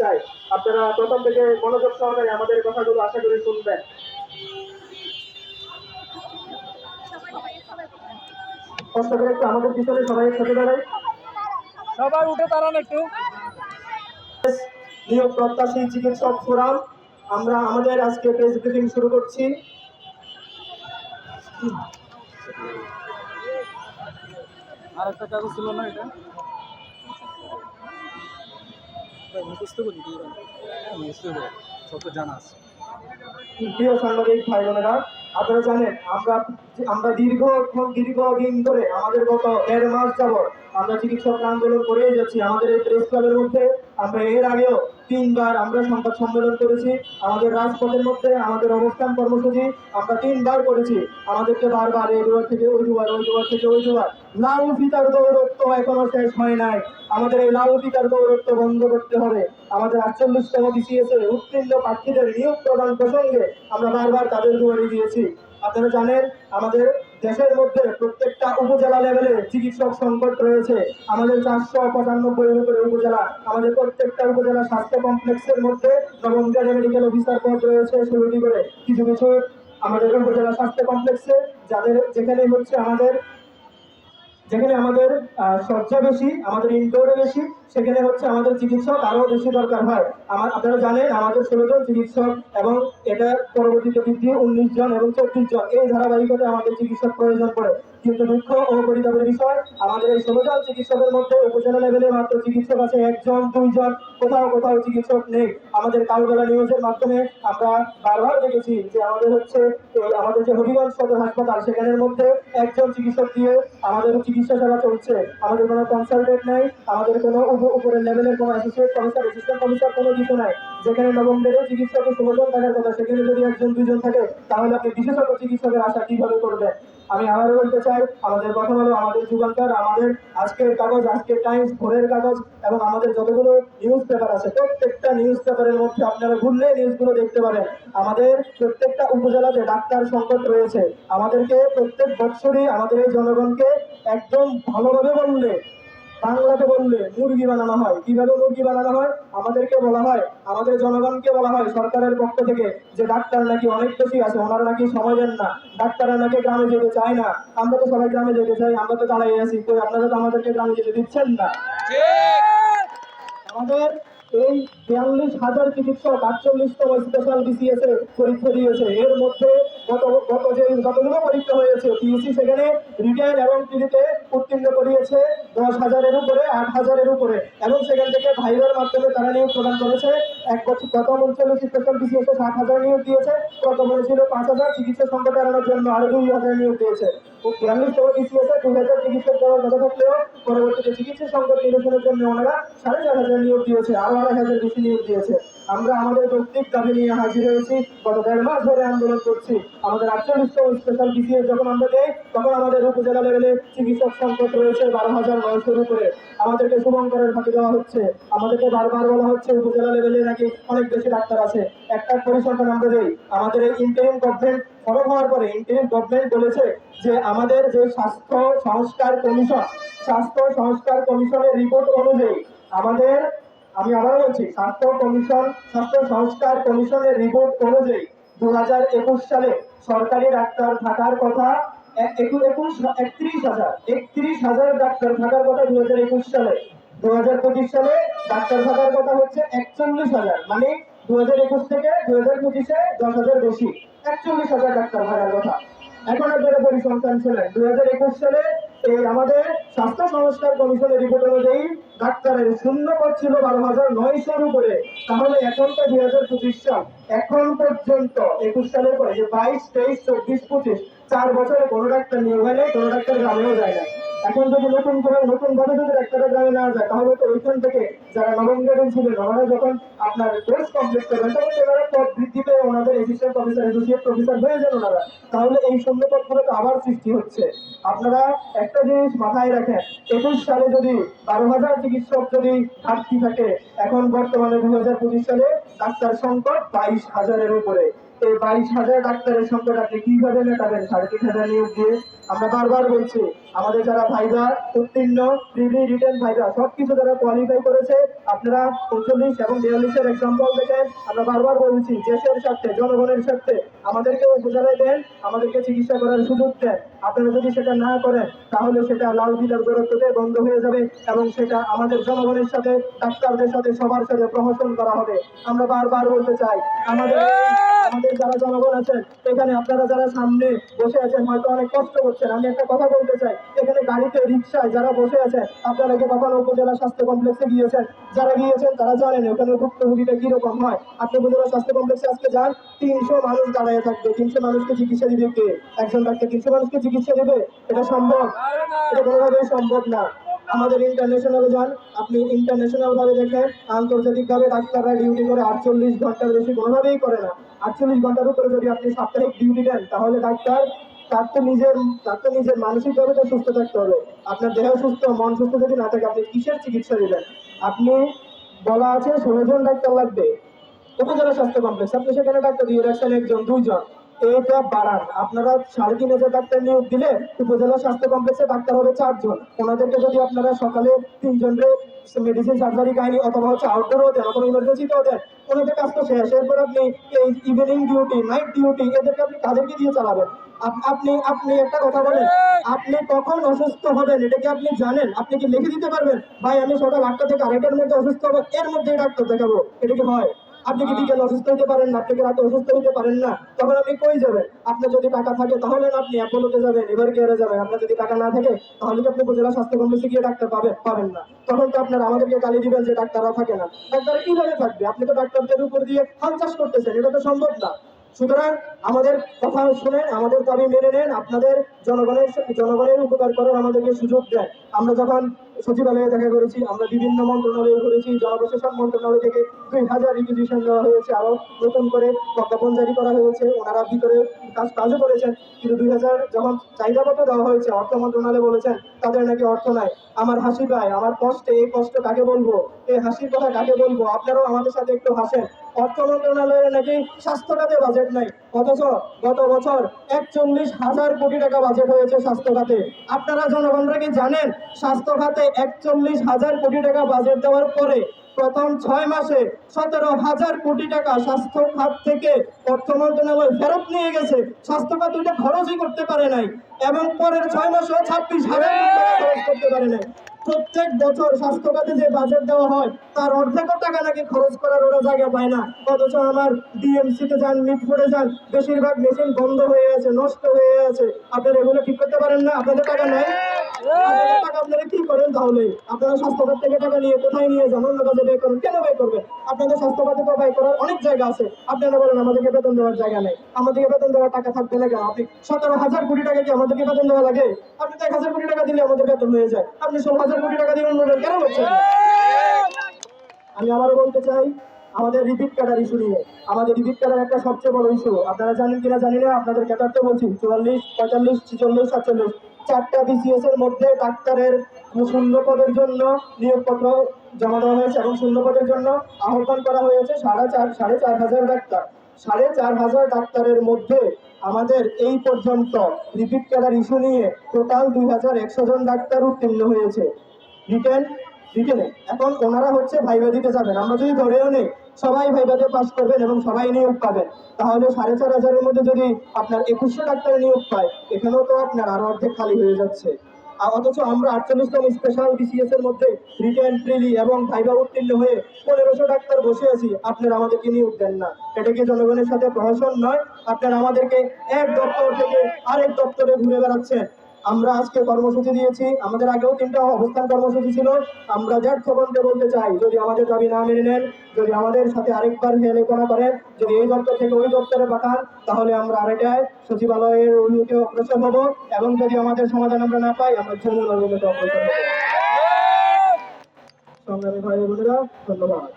চাই। আপনারা প্রথম থেকে মনোযোগ সহকারে আমাদের কথাগুলো আশা করি শুনবেন। কষ্ট করে একটু আমাদের পিছনে সবাই সাথে দাঁড়াই। সবাই উঠে দাঁড়ান একটু। নিয়োগ প্রত্যাশী চিকিৎসক ফোরাম আমরা আমাদের আজকে প্রেস ব্রিফিং শুরু করছি। আর একটা কাগজ ছিল না এটা? মুখস্থ করি হ্যাঁ মুখস্থ করে সব তো জানা আছে। প্রিয় সাংবাদিক ভাই বোনেরা আপনারা জানেন আমরা আমরা দীর্ঘ দীর্ঘ দিন ধরে আমাদের গত দেড় মাস যাবৎ আমরা চিকিৎসক আন্দোলন করেই যাচ্ছি। আমাদের এই প্রেস ক্লাবের মধ্যে আমরা এর আগেও তিনবার আমরা সংবাদ সম্মেলন করেছি, আমাদের রাজপথের মধ্যে আমাদের অবস্থান কর্মসূচি আমরা তিনবার করেছি। আমাদেরকে বারবার এই দুয়ার থেকে ওই দুয়ার ওই দুয়ার থেকে ওই দুয়ার। লাল ফিতার দৌরত্ব এখনও শেষ হয় নাই। আমাদের এই লাল ফিতার দৌরত্ব বন্ধ করতে হবে। আমাদের আটচল্লিশতম বিসিএস এর উত্তীর্ণ প্রার্থীদের নিয়োগ প্রদান প্রসঙ্গে আমরা বারবার তাদের দুয়ারে দিয়েছি। আপনারা জানেন, আমাদের দেশের মধ্যে প্রত্যেকটা উপজেলা লেভেলে চিকিৎসক সংকট রয়েছে। আমাদের চারশো পঁচানব্বই উপরে উপজেলা, আমাদের প্রত্যেকটা উপজেলা স্বাস্থ্য কমপ্লেক্সের মধ্যে নবম মেডিকেল অফিসার পদ রয়েছে ষোলোটি করে। কিছু কিছু আমাদের উপজেলা স্বাস্থ্য কমপ্লেক্সে, যাদের যেখানে হচ্ছে আমাদের যেখানে আমাদের শয্যা বেশি, আমাদের ইনডোরে বেশি, সেখানে হচ্ছে আমাদের চিকিৎসক আরও বেশি দরকার হয়। আমার, আপনারা জানেন, আমাদের ষোলোজন চিকিৎসক এবং এটা পরবর্তীতে বৃদ্ধি উনিশ জন এবং চব্বিশ জন। এই ধারাবাহিকতায় আমাদের চিকিৎসক প্রয়োজন পড়ে। কিন্তু দুঃখ ও পরিতাপের বিষয়, আমাদের এই জন চিকিৎসকের মধ্যে উপজেলা লেভেলে মাত্র চিকিৎসক আছে একজন, দুইজন, কোথাও কোথাও চিকিৎসক নেই। আমাদের কালবেলা নিউজের মাধ্যমে আমরা বারবার দেখেছি যে আমাদের হচ্ছে আমাদের যে হবিগঞ্জ সদর হাসপাতাল, সেখানের মধ্যে একজন চিকিৎসক দিয়ে আমাদের চিকিৎসা সেবা চলছে। আমাদের কোনো কনসালটেন্ট নেই, আমাদের কোনো উপরের লেভেলের কোনো অ্যাসোসিয়েট কমিশনার অ্যাসিস্ট্যান্ট কমিশনার কোনো কিছু নাই। যেখানে নবম গ্রেডের চিকিৎসকের ষোলোজন থাকার কথা, সেখানে যদি একজন দুজন থাকে, তাহলে আপনি বিশেষজ্ঞ চিকিৎসকের আশা কীভাবে করবেন? আমি আবারও বলতে চাই, আমাদের কথা হলো আমাদের যুগান্তর, আমাদের আজকের কাগজ, আজকের টাইমস ভোরের কাগজ এবং আমাদের যতগুলো নিউজ পেপার আছে, প্রত্যেকটা নিউজ পেপারের মধ্যে আপনারা ঘুরলে নিউজগুলো দেখতে পাবেন। আমাদের প্রত্যেকটা উপজেলাতে ডাক্তার সংকট রয়েছে। আমাদেরকে প্রত্যেক বছরই আমাদের এই জনগণকে একদম ভালোভাবে বললে বাংলাতে বললে মুরগি বানানো হয়। কীভাবে মুরগি বানানো হয়? আমাদেরকে বলা হয়, আমাদের জনগণকে বলা হয় সরকারের পক্ষ থেকে যে ডাক্তার নাকি অনেক বেশি আছে, ওনারা নাকি সময় দেন না। ডাক্তাররা নাকি গ্রামে যেতে চায় না। আমরা তো সবাই গ্রামে যেতে চাই, আমরা তো দাঁড়াই আছি, কই আপনারা তো আমাদেরকে গ্রামে যেতে দিচ্ছেন না। আমাদের এই বিয়াল্লিশ হাজার চিকিৎসক, আটচল্লিশতম স্পেশাল বিসিএস এ পরীক্ষা দিয়েছে। এর মধ্যে গত গত যে যতগুলো পরীক্ষা হয়েছে পিইসি সেখানে রিটার্ন এবং টিভিতে উত্তীর্ণ করিয়েছে, দশ হাজারের উপরে, আট হাজারের উপরে। এবং সেখান থেকে ভাইবার মাধ্যমে তারা নিয়োগ প্রদান করেছে। এক বছর গত স্পেশাল বিসিএস এ ষাট হাজার নিয়োগ দিয়েছে। গত বলেছিল পাঁচ হাজার চিকিৎসা সংকট এড়ানোর জন্য আরও দুই হাজার নিয়োগ দিয়েছে। দুই হাজার চিকিৎসক দেওয়ার কথা থাকলেও পরবর্তীতে চিকিৎসা সংকট নিরসনের জন্য ওনারা সাড়ে চার হাজার নিয়োগ দিয়েছে, আরও আড়াই হাজার বেশি নিয়োগ দিয়েছে। আমরা আমাদের যৌক্তিক দাবি নিয়ে হাজির হয়েছি। গত দেড় মাস ধরে আন্দোলন করছি। আমাদের আটচল্লিশতম স্পেশাল বিসিএস যখন আমরা দেই, তখন আমাদের উপজেলা লেভেলে চিকিৎসক সংকট রয়েছে বারো হাজার নয়শোর উপরে। আমাদেরকে শুভঙ্করের ফাঁকি দেওয়া হচ্ছে। আমাদেরকে বারবার বলা হচ্ছে, উপজেলা লেভেলে নাকি অনেক বেশি ডাক্তার আছে। একটা পরিসংখ্যান আমরা দেই, আমাদের এই ইন্টারিম গভর্নমেন্ট ফরম হওয়ার পরে ইন্টারিম গভর্নমেন্ট বলেছে যে আমাদের যে স্বাস্থ্য সংস্কার কমিশন, স্বাস্থ্য সংস্কার কমিশনের রিপোর্ট অনুযায়ী আমাদের আমি আবারও বলছি, স্বাস্থ্য কমিশন, স্বাস্থ্য সংস্কার কমিশনের রিপোর্ট অনুযায়ী দু হাজার একুশ সালে সরকারি ডাক্তার থাকার কথা একুশ একত্রিশ হাজার একত্রিশ হাজার ডাক্তার থাকার কথা দু হাজার একুশ সালে। দু হাজার পঁচিশ সালে ডাক্তার থাকার কথা হচ্ছে একচল্লিশ হাজার মানে দু হাজার একুশ থেকে দু হাজার পঁচিশে দশ হাজার বেশি। একচল্লিশ হাজার ডাক্তার থাকার কথা। এখন আপনারা পরিসংখ্যান ছিলেন দু হাজার একুশ সালে এই আমাদের স্বাস্থ্য সংস্কার কমিশনের রিপোর্ট অনুযায়ী ডাক্তারের শূন্য পদ ছিল বারো হাজার নয়শোর উপরে। তাহলে এখন তো দুই হাজার পঁচিশ সাল, এখন পর্যন্ত একুশ সালের পরে যে বাইশ, তেইশ, চব্বিশ, পঁচিশ, চার বছরে কোনো ডাক্তার নিয়োগ হয় নাই, কোনো ডাক্তার গ্রামেও যায় না এখন যদি নতুন করে নতুন ভাবে যদি একটা গ্রামে নেওয়া যায়, তাহলে তো ওইখান থেকে যারা নবম ছিলেন, ওনারা যখন আপনার কোর্স কমপ্লিট করবেন, তখন ওনারা পদ বৃদ্ধি পেয়ে ওনাদের অ্যাসিস্ট্যান্ট প্রফেসর অ্যাসোসিয়েট প্রফেসর হয়ে যান ওনারা। তাহলে এই শূন্য পদগুলো তো আবার সৃষ্টি হচ্ছে। আপনারা একটা জিনিস মাথায় রাখেন, একুশ সালে যদি বারো হাজার চিকিৎসক যদি ঘাটতি থাকে, এখন বর্তমানে দু হাজার পঁচিশ সালে ডাক্তার সংকট বাইশ হাজারের উপরে। এই বাইশ হাজার ডাক্তারের সংকট আপনি কীভাবে মেটাবেন? সাড়ে তিন হাজার নিয়োগ দিয়ে আমরা বারবার বলছি, আমাদের যারা ভাইবা উত্তীর্ণ প্রিভি রিটার্ন ভাইবা সবকিছু যারা কোয়ালিফাই করেছে, আপনারা উনচল্লিশ এবং বিয়াল্লিশের এক্সাম্পল দেখেন, আমরা বারবার বলছি, দেশের স্বার্থে, জনগণের স্বার্থে আমাদেরকে উপজেলায় দেন, আমাদেরকে চিকিৎসা করার সুযোগ দেন। আপনারা যদি সেটা না করেন, তাহলে সেটা লাল ফিতার দূরত্বতে বন্ধ হয়ে যাবে এবং সেটা আমাদের জনগণের সাথে, ডাক্তারদের সাথে, সবার সাথে প্রহসন করা হবে। আমরা বারবার বলতে চাই আমাদের আমাদের যারা জনগণ আছেন, এখানে আপনারা যারা সামনে বসে আছেন, হয়তো অনেক কষ্ট করছেন। আমি একটা কথা বলতে চাই, এখানে গাড়িতে রিক্সায় যারা বসে আছেন, আপনারা কি কখনো উপজেলা স্বাস্থ্য কমপ্লেক্সে গিয়েছেন? যারা গিয়েছেন, তারা জানেন ওখানে ভুক্তভোগীটা কীরকম হয়। আপনি উপজেলা স্বাস্থ্য কমপ্লেক্সে আজকে যান, তিনশো মানুষ দাঁড়িয়ে থাকবে। তিনশো মানুষকে চিকিৎসা দিবে কে? একজন ডাক্তার তিনশো মানুষকে চিকিৎসা দেবে? এটা সম্ভব? এটা কোনোভাবেই সম্ভব না। আমাদের ইন্টারন্যাশনালে যান, আপনি ইন্টারন্যাশনাল ভাবে দেখেন আন্তর্জাতিক ভাবে ডাক্তাররা ডিউটি করে আটচল্লিশ ঘণ্টার বেশি কোনোভাবেই করে না। আটচল্লিশ ঘণ্টার উপরে যদি আপনি সাপ্তাহিক ডিউটি দেন, তাহলে ডাক্তার তার তো নিজের, তার তো নিজের মানসিকভাবে তো সুস্থ থাকতে হবে। আপনার দেহ সুস্থ, মন সুস্থ যদি না থাকে, আপনি কিসের চিকিৎসা দিবেন? আপনি বলা আছে ষোলো জন ডাক্তার লাগবে। উপজেলা স্বাস্থ্য কমপ্লেক্স আপনি সেখানে ডাক্তার দিয়ে রাখছেন একজন, দুইজন। এটা বাড়ান। আপনারা সাড়ে তিন হাজার ডাক্তার নিয়োগ দিলে উপজেলা স্বাস্থ্য কমপ্লেক্সে ডাক্তার হবে চারজন। ওনাদেরকে যদি আপনারা সকালে তিনজনকে মেডিসিন সার্জারি কাহিনী অথবা হচ্ছে আউটডোরও দেন কোনো ইমার্জেন্সিতেও দেন, ওনাদের কাজ তো শেষ। এরপর আপনি এই ইভিনিং ডিউটি নাইট ডিউটি এদেরকে আপনি কাদেরকে দিয়ে চালাবেন। আপনি আপনি একটা কথা বলেন, আপনি কখন অসুস্থ হবেন, এটা কি আপনি জানেন? আপনি কি লিখে দিতে পারবেন? ভাই, আমি সকাল আটটা থেকে আড়াইটার মধ্যে অসুস্থ হব, এর মধ্যে ডাক্তার দেখাবো, এটা কি হয়? আপনি কি বিকেল অসুস্থ হতে পারেন না? আপনি রাতে অসুস্থ হতে পারেন না। তখন আপনি কই যাবেন? আপনার যদি টাকা থাকে, তাহলে আপনি অ্যাপোলোতে যাবেন, এবার কেয়ারে যাবেন? আপনার যদি টাকা না থাকে, তাহলে কি আপনি উপজেলা স্বাস্থ্য কমপ্লেক্সে গিয়ে ডাক্তার পাবেন পাবেন না। তখন তো আপনার আমাদেরকে গালি দিবেন যে ডাক্তাররা থাকে না। ডাক্তার কীভাবে থাকবে? আপনি তো ডাক্তারদের উপর দিয়ে হাল চাষ করতেছেন, এটা তো সম্ভব না। সুতরাং আমাদের কথা শুনেন, আমাদের দাবি মেনে নেন, আপনাদের জনগণের জনগণের উপকার করার আমাদেরকে সুযোগ দেন। আমরা যখন সচিবালয়ে দেখা করেছি, আমরা বিভিন্ন মন্ত্রণালয়ে করেছি জনপ্রশাসন মন্ত্রণালয় থেকে দুই হাজার রিকুইজিশন দেওয়া হয়েছে আরও নতুন করে প্রজ্ঞাপন জারি করা হয়েছে, ওনারা ভিতরে কাজ কাজও করেছেন, কিন্তু দুই হাজার যখন চাহিদাপত্র দেওয়া হয়েছে, অর্থ মন্ত্রণালয় বলেছেন, তাদের নাকি অর্থ নাই। আমার হাসি পায়, আমার কষ্টে, এই কষ্ট কাকে বলব? এই হাসির কথা কাকে বলব? আপনারাও আমাদের সাথে একটু হাসেন। অর্থ মন্ত্রণালয়ের নাকি স্বাস্থ্য খাতে বাজেট নাই অথচ গত বছর একচল্লিশ হাজার কোটি টাকা বাজেট হয়েছে স্বাস্থ্য খাতে আপনারা জনগণরা কি জানেন? স্বাস্থ্য খাতে একচল্লিশ হাজার কোটি টাকা বাজেট দেওয়ার পরে প্রথম ছয় মাসে সতেরো হাজার কোটি টাকা স্বাস্থ্য খাত থেকে অর্থ মন্ত্রণালয় ফেরত নিয়ে গেছে। স্বাস্থ্য খাত ওইটা খরচই করতে পারে নাই। এবং পরের ছয় মাসেও ছাব্বিশ হাজার টাকা খরচ করতে পারে নাই। প্রত্যেক বছর স্বাস্থ্য খাতে যে বাজেট দেওয়া হয়, তার অর্ধেক টাকা নাকি খরচ করার ওরা জায়গা পায় না। অথচ আমার ডিএমসি তে যান মিটফোর্ডে যান, বেশিরভাগ মেশিন বন্ধ হয়ে আছে, নষ্ট হয়ে আছে। আপনারা এগুলো ঠিক করতে পারেন না? আপনাদের টাকা নাই? টাকা আপনারা কি করেন তাহলে? আপনারা স্বাস্থ্য খাত থেকে টাকা নিয়ে কোথায় নিয়ে যান? অন্য কাজে কেন করবেন? আপনাদের স্বাস্থ্য খাতে তো ব্যয় করার অনেক জায়গা আছে। আপনারা বলেন, আমাদেরকে বেতন দেওয়ার জায়গা নেই। আমাদেরকে বেতন দেওয়ার টাকা আপনি, সতেরো হাজার কোটি টাকা আমাদেরকে বেতন দেওয়া লাগে? আপনি এক হাজার কোটি টাকা দিলে আমাদের বেতন হয়ে যায়। আপনি হাজার কোটি টাকা দিয়ে অন্যদের কেন না? আমি আবারও বলতে চাই আমাদের রিপিট কাটার ইস্যু নিয়ে। আমাদের রিপিট কাটার একটা সবচেয়ে বড় ইস্যু আপনারা জানেন কিনা জানি না, আপনাদের ক্যাটারতে বলছি, চুয়াল্লিশ, পঁয়তাল্লিশ, ছিচল্লিশ, সাতচল্লিশ। চারটা বিসিএস এর মধ্যে ডাক্তারের শূন্য পদের জন্য নিয়োগপত্র জমা দেওয়া হয়েছে এবং শূন্য পদের জন্য আহ্বান করা হয়েছে সাড়ে চার সাড়ে চার হাজার ডাক্তার। সাড়ে চার হাজার ডাক্তারের মধ্যে আমাদের এই পর্যন্ত রিপিট কাটার ইস্যু নিয়ে টোটাল দুই হাজার একশো জন ডাক্তার উত্তীর্ণ হয়েছে। রিটেন রিটেনে এখন ওনারা হচ্ছে ভাইবা দিতে যাবেন। আমরা যদি ধরেও নেই সবাই ভাইবাতে পাস করবেন এবং সবাই নিয়োগ পাবেন। তাহলে সাড়ে চার হাজারের মধ্যে যদি আপনার একুশশো ডাক্তার নিয়োগ পায়, এখানেও তো আপনার আরও অর্ধেক খালি হয়ে যাচ্ছে। অথচ আমরা আটচল্লিশতম স্পেশাল বিসিএস এর মধ্যে রিটেন প্রিলি এবং ভাইবা উত্তীর্ণ হয়ে পনেরোশো ডাক্তার বসে আছি। আপনারা আমাদেরকে নিয়োগ দেন না। এটা কি জনগণের সাথে প্রহসন নয়? আপনারা আমাদেরকে এক দপ্তর থেকে আরেক দপ্তরে ঘুরে বেড়াচ্ছেন। আমরা আজকে কর্মসূচি দিয়েছি। আমাদের আগেও তিনটা অবস্থান কর্মসূচি ছিল। আমরা খবরকে বলতে চাই, যদি আমাদের দাবি না মেনে নেন, যদি আমাদের সাথে আরেকবার হেলেপনা করেন, যদি এই দপ্তর থেকে ওই দপ্তরে পাঠান, তাহলে আমরা আরেকটায় সচিবালয়ের অভিমুখে অগ্রসর হব এবং যদি আমাদের সমাধান আমরা না পাই, আমরা যমুনার অভিমুখে অগ্রসর হব। ভাই বোনেরা, ধন্যবাদ।